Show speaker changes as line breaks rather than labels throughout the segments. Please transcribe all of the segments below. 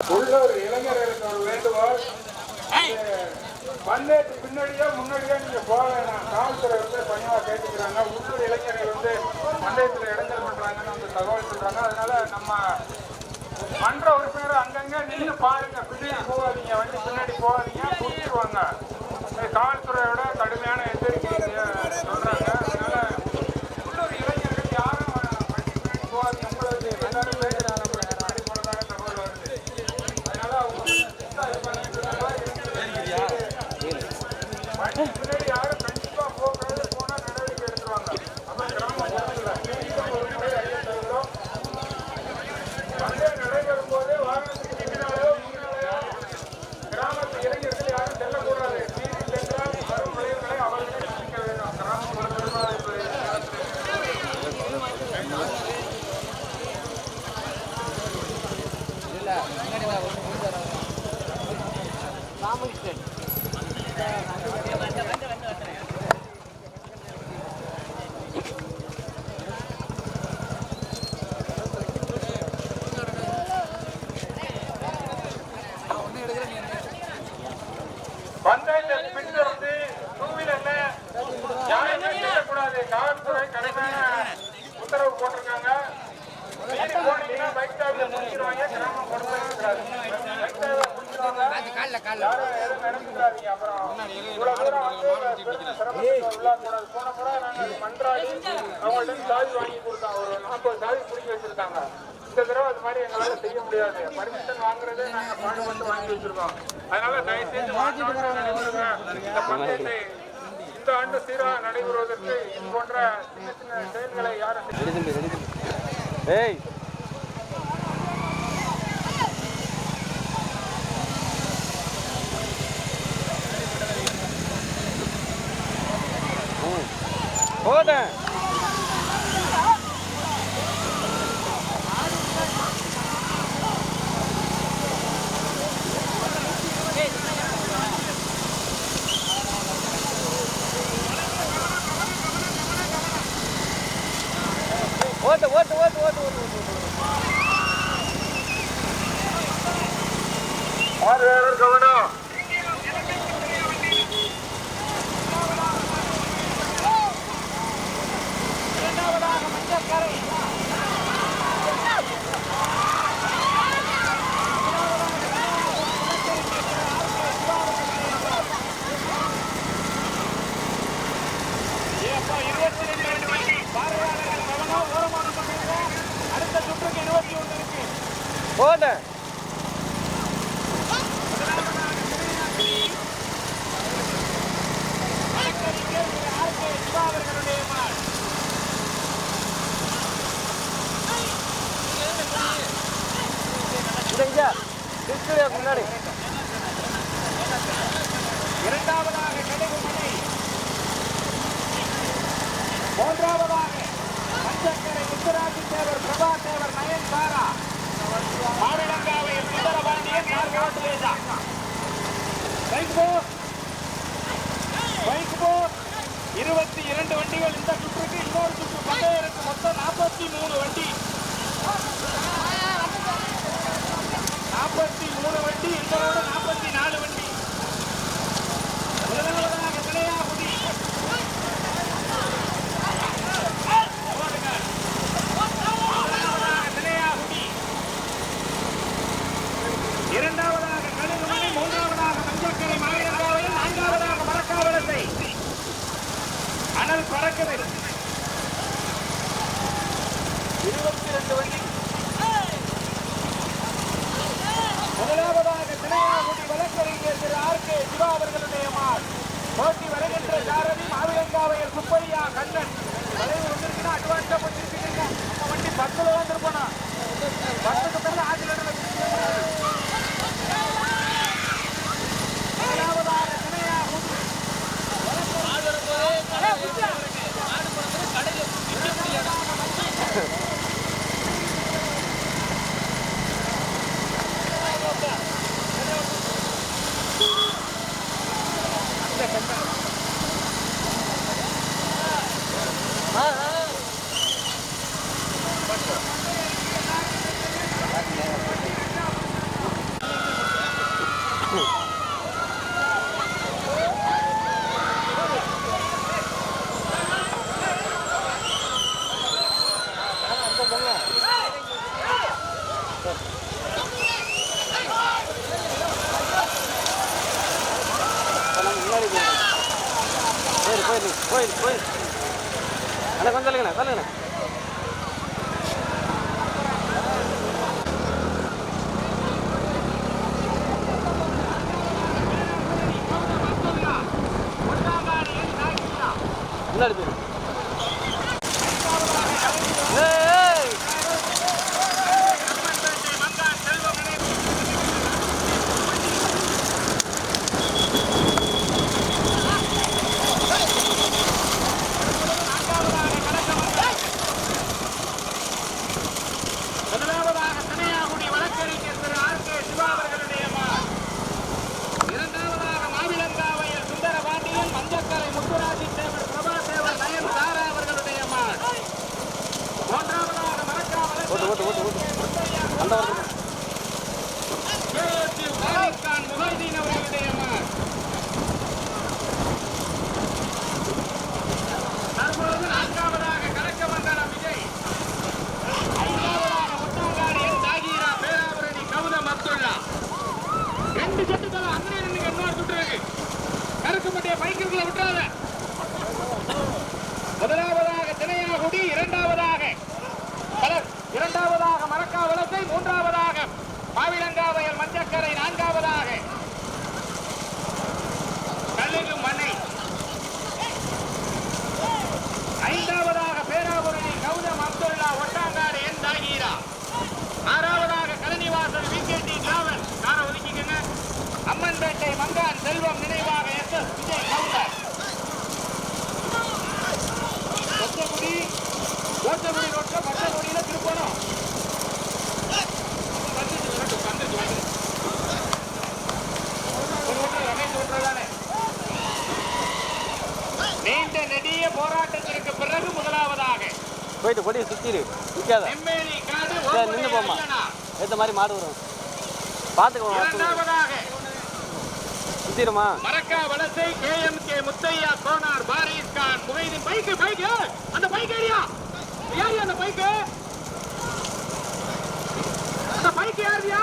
உள்ளூர் இளைஞர்களுக்கு ஒரு வேண்டுகோள். பந்தயத்து பின்னாடியோ முன்னாடியோ நீங்க போக வேணாம் காவல்துறை வந்து பணிவா கேட்டுக்கிறாங்க. உள்ளூர் இளைஞர்கள் வந்து பந்தயத்துல இடைஞ்சல் பண்றாங்கன்னு வந்து தகவல் சொல்றாங்க. அதனால நம்ம மன்ற உறுப்பினர் அங்கங்க நின்று பாருங்க. பின்னாடி போகாதீங்க. வண்டி பின்னாடி போகாதீங்க. குடிச்சிருவாங்க காவல்துறையோட கடுமையான கூடாது போன முறை நாங்கள் மன்றாடி அவங்கள்ட்ட சாவி வாங்கி கொடுத்தோம் ஒரு நாற்பது சாவி பிடிக்க வச்சிருக்காங்க. இந்த தடவை அது மாதிரி எங்களால் செய்ய முடியாது. பர்மிஷன் வாங்குறதே நாங்க பாடுபட்டு வாங்கி வச்சிருக்கோம். அதனால தயவு செஞ்சு மாற்றோட இந்த பந்தயத்தை இந்த ஆண்டு சீராக நடைபெறுவதற்கு இது போன்ற சின்ன சின்ன செயல்களை யாரும்
ஏய்
Hadi. தேவர் பிரபா தேவர் நயன் தாரா மாவிலங்காவை சுந்தரபாண்டியன் மார்க்கவாட்டு பைக் போ. பைக் போ. இருபத்தி இரண்டு வண்டிகள் இந்த சுற்றுக்கு இன்னொரு சுற்று. பந்தயம் இருக்கு மொத்தம் நாற்பத்தி மூணு வண்டி. நாற்பத்தி மூணு வண்டி எங்களோட நாற்பத்தி நாலு வண்டி முதலாவதாக விளையாகுடி முதலாவதாக விளையாகுடி இரண்டாவதாக கழுகுமணி மூன்றாவதாக மஞ்சக்கரை மாயிரங்காவையில் நான்காவதாக மரக்காவலத்தை இருபத்தி ரெண்டு வண்டி முதலாவதாக திணையாகுடி வழக்கறிஞர் திரு ஆர் கே சிவா அவர்களுடைய மால் போட்டி வருகின்ற சாரதி மாவிலங்காவையர் சுப்பையா கண்ணன் வளைவு வந்திருக்குன்னா அட்வான்ஸா பண்ணிருக்கீங்க வண்டி பத்துல வந்திருப்போனா
verdi. மாடு வரும்.
பார்த்துக்கோங்க
சுத்திடுமா
K M K Muthiah Konar Faris Khan Mohideen bike bike. அந்த பைக் ஏரியா யாரியா அந்த பைக்கு? அந்த பைக் யாரியா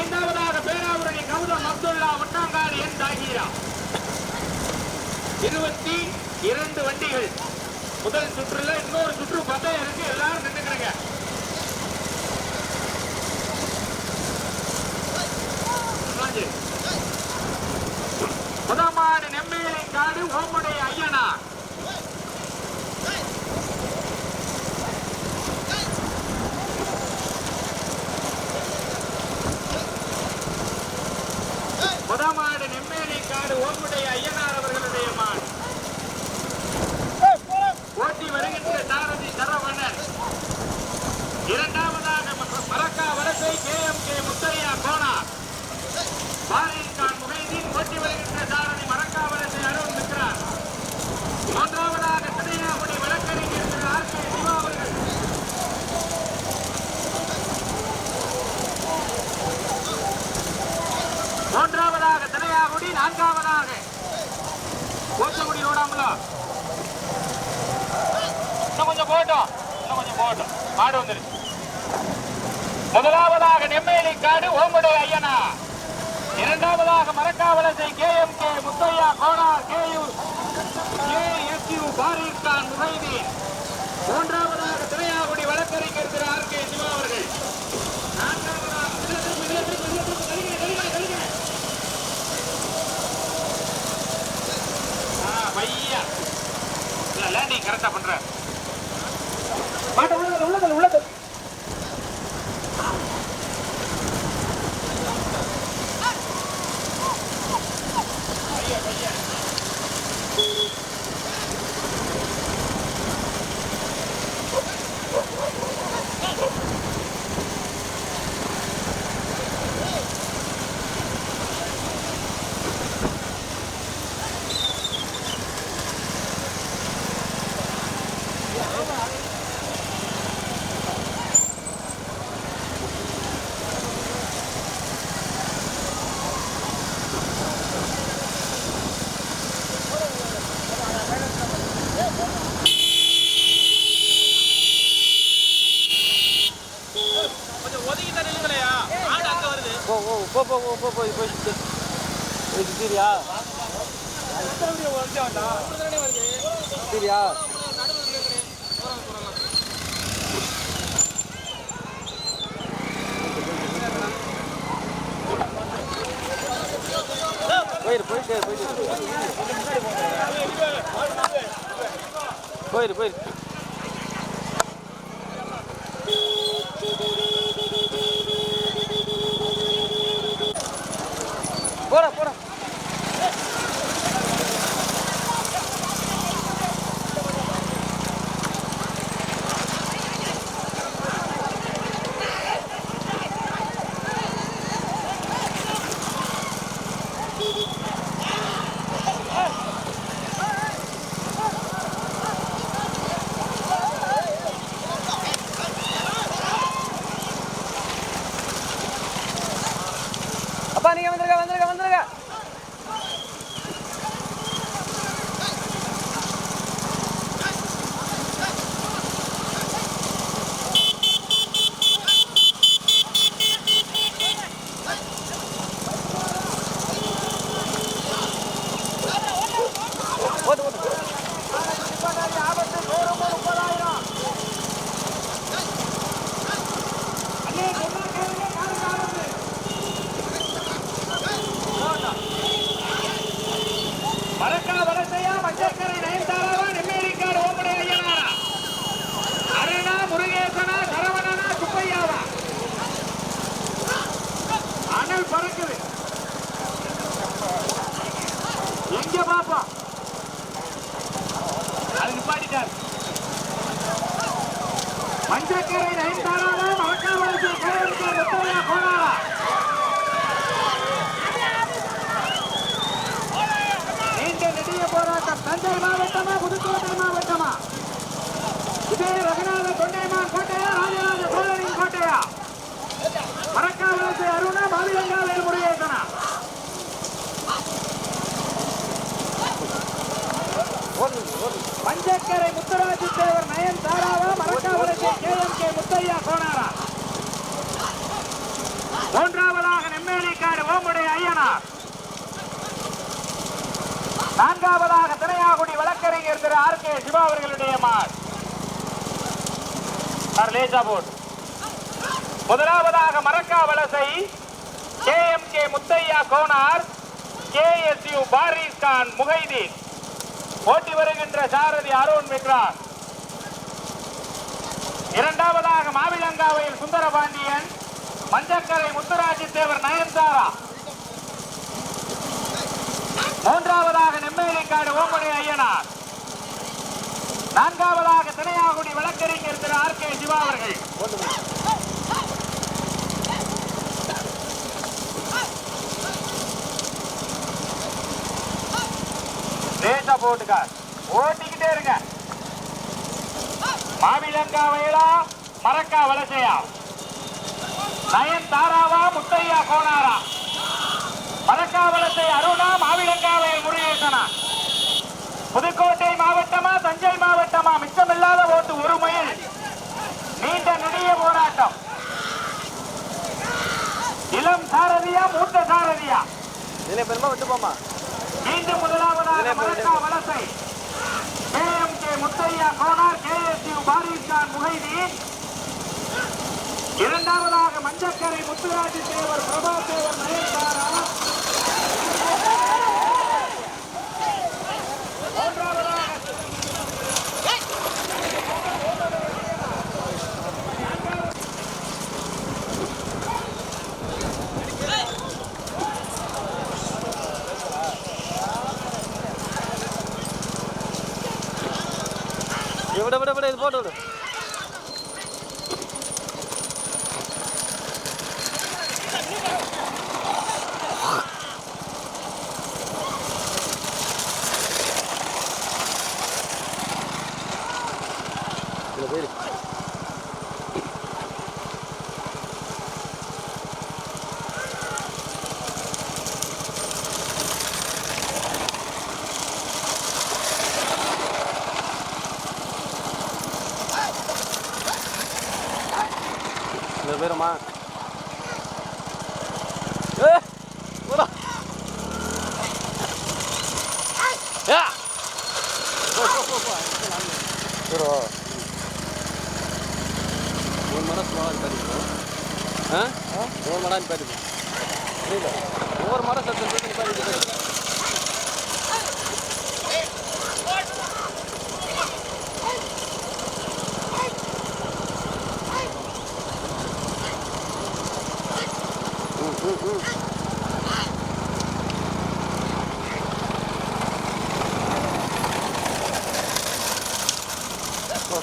ஐந்தாவதாக பேராவரணி கௌதம் அப்துல்லா ஒட்டாங்காடு என் தாகிரா இருபத்தி இரண்டு வண்டிகள். முதல் சுற்றுல இன்னொரு சுற்று பந்தயம் இருக்கு. எல்லாரும் நின்றுக்கிறங்க முதமாடு நெம்மேலை காடு ஓமுடைய ஐயனார். நம்முடைய ஐயா போட்டோம் இன்னும் கொஞ்சம் போட்டோம் மாடு வந்துருச்சு முதலாவதாக நெம்மேலி காடு ஓம்படை ஐயனா. இரண்டாவதாக Marakkavalasai K M K Muthaiah Konar K U. K S U Farook Mohideen மூன்றாவதாக திரையாகுடி வழக்கறிஞர் திரு ஆர் கே சிவா அவர்கள். நீ கரெக்டா பண்ற மாட்ட உள்ளதல் உள்ளதல் உள்ளதல்
போ போ போ போ போ போ போய் போய் சுத்து போய் சுத்திரியா சுத்திரியா போயிரு போயிட்டு போயிட்டு. போயிரு போயிரு. போடா போடா அப்பா நீங்க வந்துருங்க வந்துருங்க வந்துருங்க ஓட்டு ஓட்டு
மரக்கா வலசையா மஞ்சக்கரை நயன்தாராவா நெம்மேலிக்காடு ஓம்படை ஐயனாரா அருணா முருகேசனா சரவணனா சுப்பையாவா அனல் பறக்குது எங்க பாப்பா அது நிப்பாட்டிட்டார் மஞ்சக்கரை நயன்தாராவா மரக்கா வலசை கேஎம்கே முத்தையா கோனாரா நீண்ட நெடிய போராட்டம் தஞ்சை மாவட்டமா புதுக்கோட்டை மாவட்டமா இதே ரகுநாத தொண்டைமான் கோட்டையா ராஜராஜ சோழனின் கோட்டையா? மரக்காவலசை அருணா மாவிலங்காவேல் முருகேசனா
ஓட்டு ஓட்டு
பஞ்சக்கரை முத்துராஜு தேவர் Nayan தாராவா Marakkavalasai K M K Muthaiah கோனாரா? மூன்றாவதாக நெம்மேலிக்காடு ஓமுடைய ஐயனார். நான்காவதாக திரையாகுடி வழக்கறிஞர் திரு ஆர் கே சிவா அவர்களுடைய மார். லேசா போட் முதலாவதாக Marakkavalasai K M K Muthaiah Konar K S U Faris Khan Mohideen. ஓட்டி வருகின்ற சாரதி அருண் மிக்ரான் இரண்டாவதாக மாவிலங்காவையில் சுந்தரபாண்டியன் மஞ்சக்கரை முத்துராஜி தேவர் நயன்தாரா. மூன்றாவதாக நெம்மேலிக்காடு ஓமணி ஐயனார். நான்காவதாக திணையாகுடி வழக்கறிஞர் திரு ஆர் கே சிவா அவர்கள். லேசா போட்டுக்க. ஓட்டிக்கிட்டே இருங்க. மாவிலங்கா வயலா மரக்கா வலசையா? நயன் தாராவா முத்தையா கோனாரா? மரக்கா மரக்காவலத்தை அருணா மாவிலங்கா வயல் முருகேசனா? புதுக்கோட்டை தஞ்சை மாவட்டமா? மிச்சமில்லாத ஓட்டு ஒரு மைல் நீண்ட நெடிய போராட்டம். இளம் சாரதியா மூத்த சாரதியா? பெருமா விட்டு போமா
மீண்டும் முதலாவதாக Valasai. K K Muthaiah Konar K S U Faris Khan Mohideen இரண்டாவதாக Manjakkarai Muthuraji Thevar Prabha Thevar
Mahesh Aduh!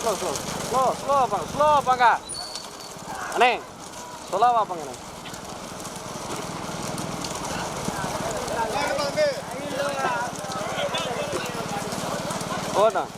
Slow slow slow ஸ்லோவாக ஸ்லோ ஸ்லோவாக ஸ்லோ அண்ணே ஸ்லோவாக வாங்க அண்ணே போட்டோம்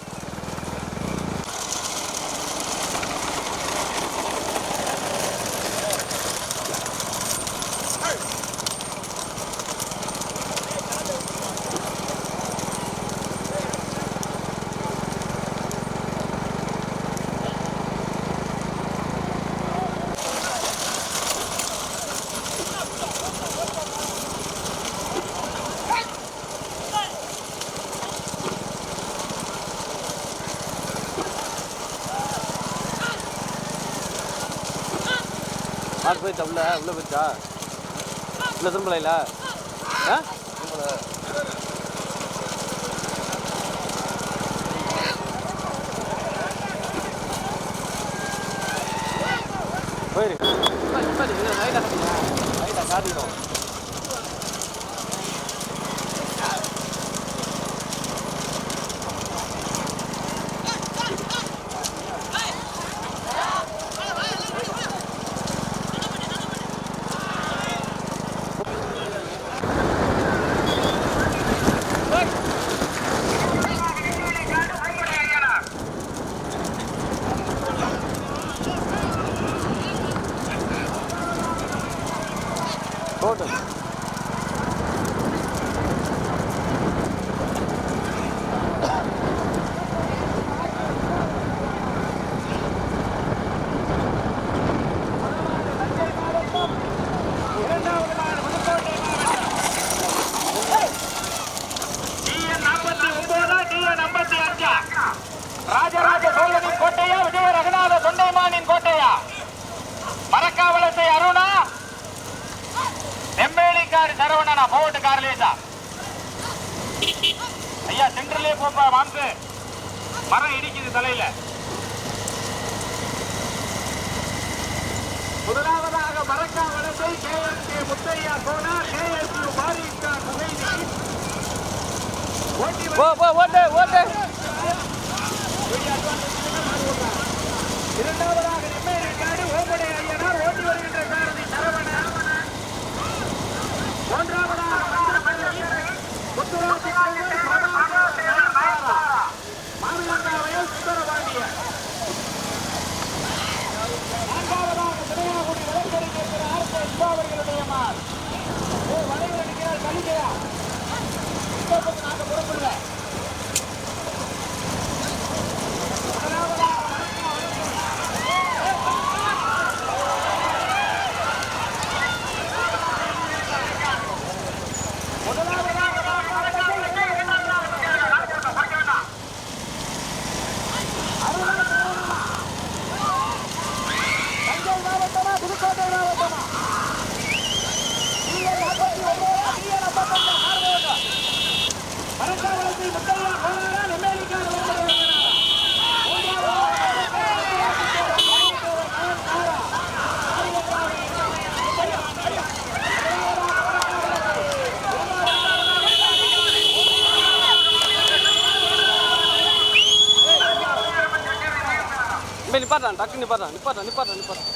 போய் போயிட்டா உள்ளே உள்ள போயிட்டா உள்ள திரும்பலைல ஆ?
டக்கு நிப்பாட்டான் நிப்பாட்டான் நிப்பாட்டான் நிப்பாட்டான்